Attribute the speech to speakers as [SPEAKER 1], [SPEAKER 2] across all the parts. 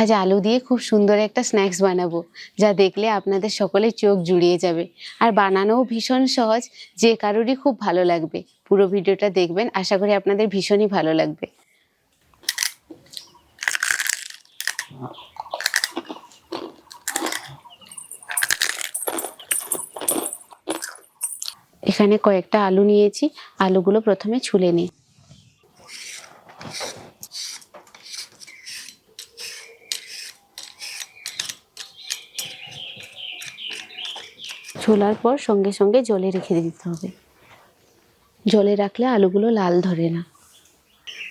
[SPEAKER 1] আজ আলু দিয়ে খুব সুন্দর একটা স্ন্যাক্স বানাবো, যা দেখলে আপনাদের সকলের চোখ জুড়িয়ে যাবে। আর বানানোও ভীষণ সহজ, যে কারোরই খুব ভালো লাগবে। পুরো ভিডিওটা দেখবেন, আশা করি আপনাদের ভীষণই ভালো লাগবে। এখানে কয়েকটা আলু নিয়েছি। আলুগুলো প্রথমে ছুলে নিই। ছোলার পর সঙ্গে সঙ্গে জলে রেখে দিতে হবে। জলে রাখলে আলুগুলো লাল ধরে না।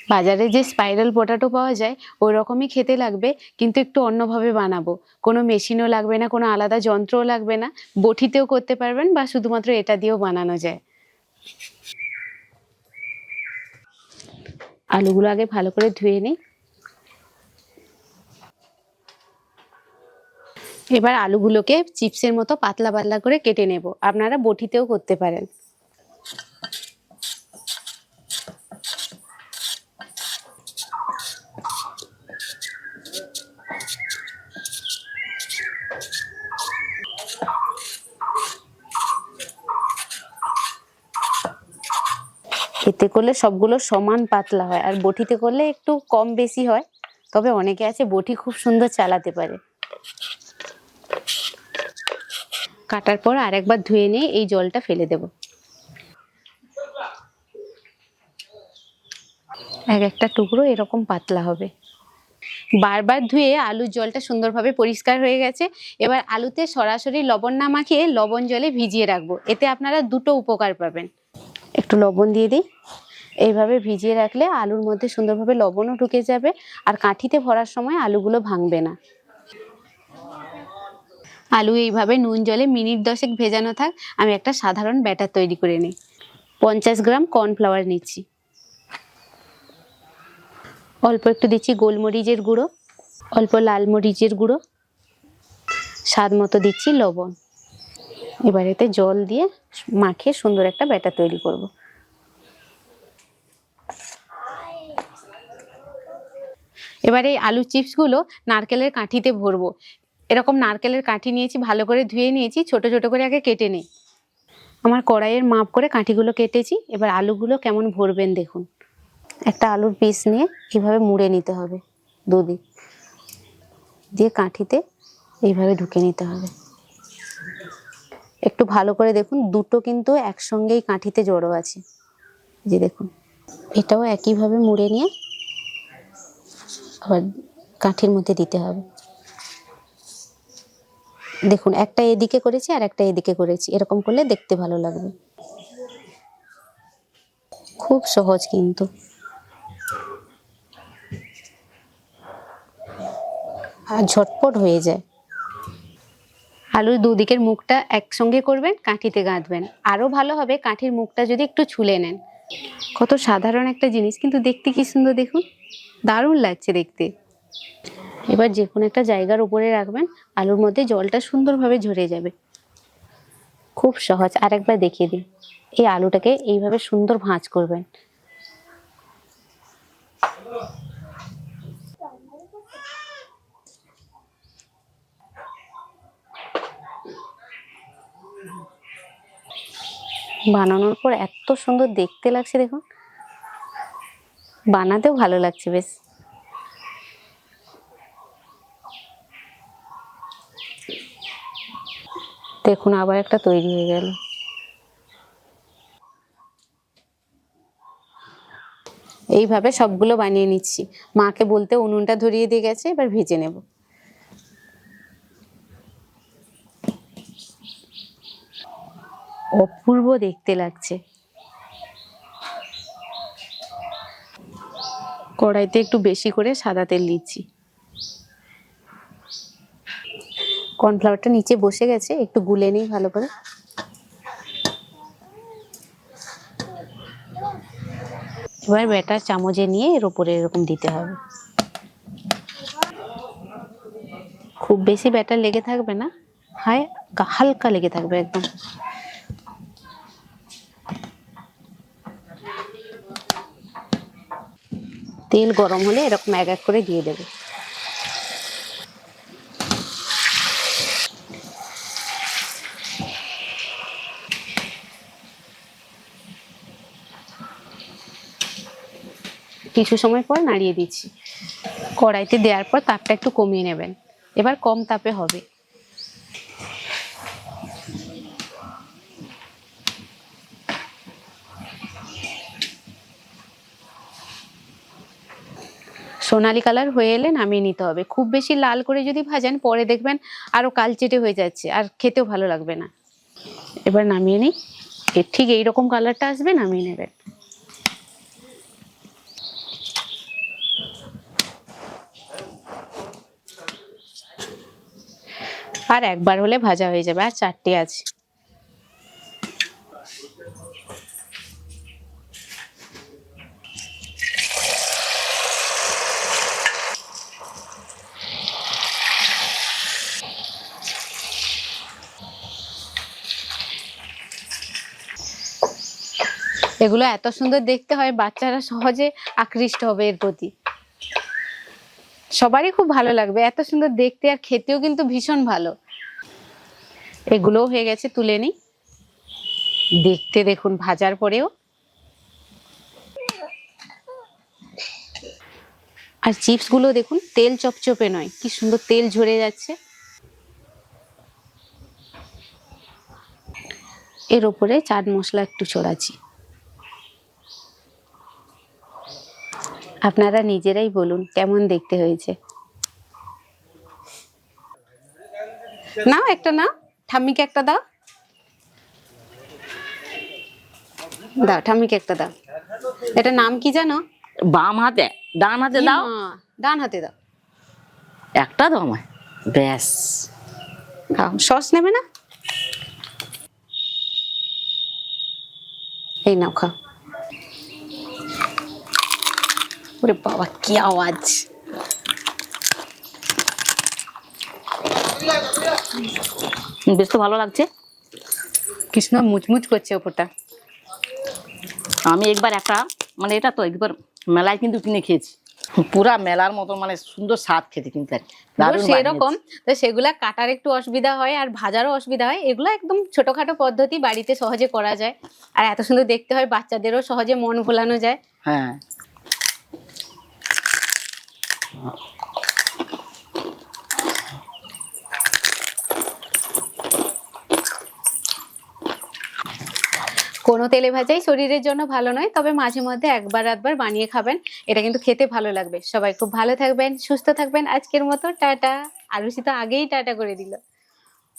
[SPEAKER 1] বাজারে যে স্পাইরাল পোটাটো পাওয়া যায়, ওই রকমই খেতে লাগবে, কিন্তু একটু অন্যভাবে বানাবো। কোনো মেশিনও লাগবে না, কোনো আলাদা যন্ত্রও লাগবে না। বটিতেও করতে পারবেন বা শুধুমাত্র এটা দিয়েও বানানো যায়। আলুগুলো আগে ভালো করে ধুয়ে নিই। এবার আলুগুলোকে চিপসের মতো পাতলা পাতলা করে কেটে নেব। আপনারা বটিতেও করতে পারেন। এতে করলে সবগুলো সমান পাতলা হয়, আর বটিতে করলে একটু কম বেশি হয়। তবে অনেকে আছে বটি খুব সুন্দর চালাতে পারে। কাটার পর আরেকবার ধুয়ে নিয়ে এই জলটা ফেলে দেব। এক একটা টুকরো এরকম পাতলা হবে। বারবার ধুয়ে আলুর জলটা সুন্দরভাবে পরিষ্কার হয়ে গেছে। এবার আলুতে সরাসরি লবণ না মাখিয়ে লবণ জলে ভিজিয়ে রাখব। এতে আপনারা দুটো উপকার পাবেন। একটু লবণ দিয়ে দিই। এইভাবে ভিজিয়ে রাখলে আলুর মধ্যে সুন্দরভাবে লবণও ঢুকে যাবে। আর কাঠিতে ভরার সময় আলুগুলো ভাঙবে না। আলু এইভাবে নুন জলে মিনিট দশেক ভেজানো থাক, আমি একটা সাধারণ ব্যাটার তৈরি করে নিই। পঞ্চাশ গ্রাম কর্নফ্লাওয়ার নিচ্ছি। অল্প একটু দিচ্ছি গোলমরিচের গুঁড়ো, অল্প লাল মরিচের গুঁড়ো, স্বাদ মতো দিচ্ছি লবণ। এবার এতে জল দিয়ে মাখিয়ে সুন্দর একটা ব্যাটার তৈরি করব। এবার এই আলু চিপসগুলো নারকেলের কাঠিতে ভরবো। এরকম নারকেলের কাঠি নিয়েছি, ভালো করে ধুয়ে নিয়েছি, ছোট ছোট করে আগে কেটে নিই। আমার কড়াইয়ের মাপ করে কাঠিগুলো কেটেছি, এবার আলুগুলো কেমন ভরবেন দেখুন। একটা আলুর পিস নিয়ে এইভাবে মুড়ে নিতে হবে দুদিক। দিয়ে কাঠিতে এইভাবে ঢুকে নিতে হবে। একটু ভালো করে দেখুন, দুটো কিন্তু একসঙ্গেই কাঠিতে জড়ো আছে। যে দেখুন, এটাও একইভাবে মুড়ে নিয়ে আবার কাঠির মধ্যে দিতে হবে। দেখুন, একটা এদিকে করেছি আর একটা এদিকে করেছি। এরকম করলে দেখতে ভালো লাগবে। খুব সহজ কিন্তু। আর ঝটপট হয়ে যায়। আলুর দুদিকের মুখটা একসঙ্গে করবেন, কাঁঠিতে গাঁথবেন। আরও ভালো হবে কাঁঠির মুখটা যদি একটু ছুলে নেন। কত সাধারণ একটা জিনিস, কিন্তু দেখতে কি সুন্দর দেখুন। দারুণ লাগছে দেখতে। এবার যে কোনো একটা জায়গার উপরে রাখবেন, আলুর মধ্যে জলটা সুন্দরভাবে ঝরে যাবে। খুব সহজ। আর একবার দেখিয়ে দিই। এই আলুটাকে এইভাবে সুন্দর ভাঁজ করবেন। বানানোর পর এত সুন্দর দেখতে লাগছে, দেখুন। বানাতেও ভালো লাগছে, বেশ। দেখুন আবার একটা তৈরি হয়ে গেল। এইভাবে সবগুলো বানিয়ে নিচ্ছি। মাকে বলতে উনুনটা ধরিয়ে দিয়ে গেছে, এবার ভেজে নেব। অপূর্ব দেখতে লাগছে। কড়াইতে একটু বেশি করে সাদা তেল দিচ্ছি। কর্নফ্লাওয়ারটা নিচে বসে গেছে, একটু গুলে নিই ভালো করে। এবার ব্যাটার চামচে নিয়ে এর উপরে এরকম দিতে হবে। খুব বেশি ব্যাটার লেগে থাকবে না, হায় হালকা লেগে থাকবে একদম। তেল গরম হলে এরকম এক এক করে দিয়ে দেবে। কিছু সময় পর নাড়িয়ে দিচ্ছি। কড়াইতে দেওয়ার পর তাপটা একটু কমিয়ে নেবেন। এবার কম তাপে হবে। সোনালি কালার হয়ে এলে নামিয়ে নিতে হবে। খুব বেশি লাল করে যদি ভাজেন, পরে দেখবেন আরও কালচেটে হয়ে যাচ্ছে, আর খেতেও ভালো লাগবে না। এবার নামিয়ে নিই। ঠিক এইরকম কালারটা আসবে, নামিয়ে নেবেন। আর একবার হলে ভাজা হয়ে যাবে, আর চারটে আছে। এগুলো এত সুন্দর দেখতে হয়, বাচ্চারা সহজে আকৃষ্ট হবে এর প্রতি। সবারই খুব ভালো লাগবে। এত সুন্দর দেখতে আর খেতেও কিন্তু ভীষণ ভালো। এগুলোও হয়ে গেছে, তুলে নিই। দেখতে দেখুন ভাজার পরেও। আর চিপসগুলো দেখুন, তেল চপচপে নয়, কি সুন্দর তেল ঝরে যাচ্ছে। এর উপরে চাট মশলা একটু ছড়াচ্ছি। আপনারা নিজেরাই বলুন কেমন দেখতে হয়েছে? নাও একটা নাও। ঠাম্মিকে একটা দাও। দাও ঠাম্মিকে একটা দাও। এটা নাম কি জানো?
[SPEAKER 2] বাম হাতে ডান হাতে দাও।
[SPEAKER 1] মা, ডান হাতে দাও।
[SPEAKER 2] একটা দাও আমায়। ব্যাস।
[SPEAKER 1] খাও সস নেবে না? এই নাও খাও। ওরে বাবা কি আওয়াজ?
[SPEAKER 2] বেশ তো ভালো লাগছে।
[SPEAKER 1] কৃষ্ণ মুচমুচ করছে ওপরটা।
[SPEAKER 2] আমি একবার একটা মানে এটা তো একবার মেলায় কিন্তু কিনে খেয়েছি। পুরা মেলার মতো মানে সুন্দর স্বাদ খেতে কিন্তু আর
[SPEAKER 1] সেরকম। তো সেগুলা কাটার একটু অসুবিধা হয় আর ভাজারও অসুবিধা হয়। এগুলো একদম ছোটখাটো পদ্ধতি বাড়িতে সহজে করা যায়। আর এত সুন্দর দেখতে হয় বাচ্চাদেরও সহজে মন ভোলানো যায়।
[SPEAKER 2] হ্যাঁ।
[SPEAKER 1] কোনো তেলে ভাজাই শরীরের জন্য ভালো নয়, তবে মাঝে মধ্যে একবার আধবার বানিয়ে খাবেন। এটা কিন্তু খেতে ভালো লাগবে। সবাই খুব ভালো থাকবেন, সুস্থ থাকবেন। আজকের মতো টাটা। আরুষি তো আগেই টাটা করে দিল।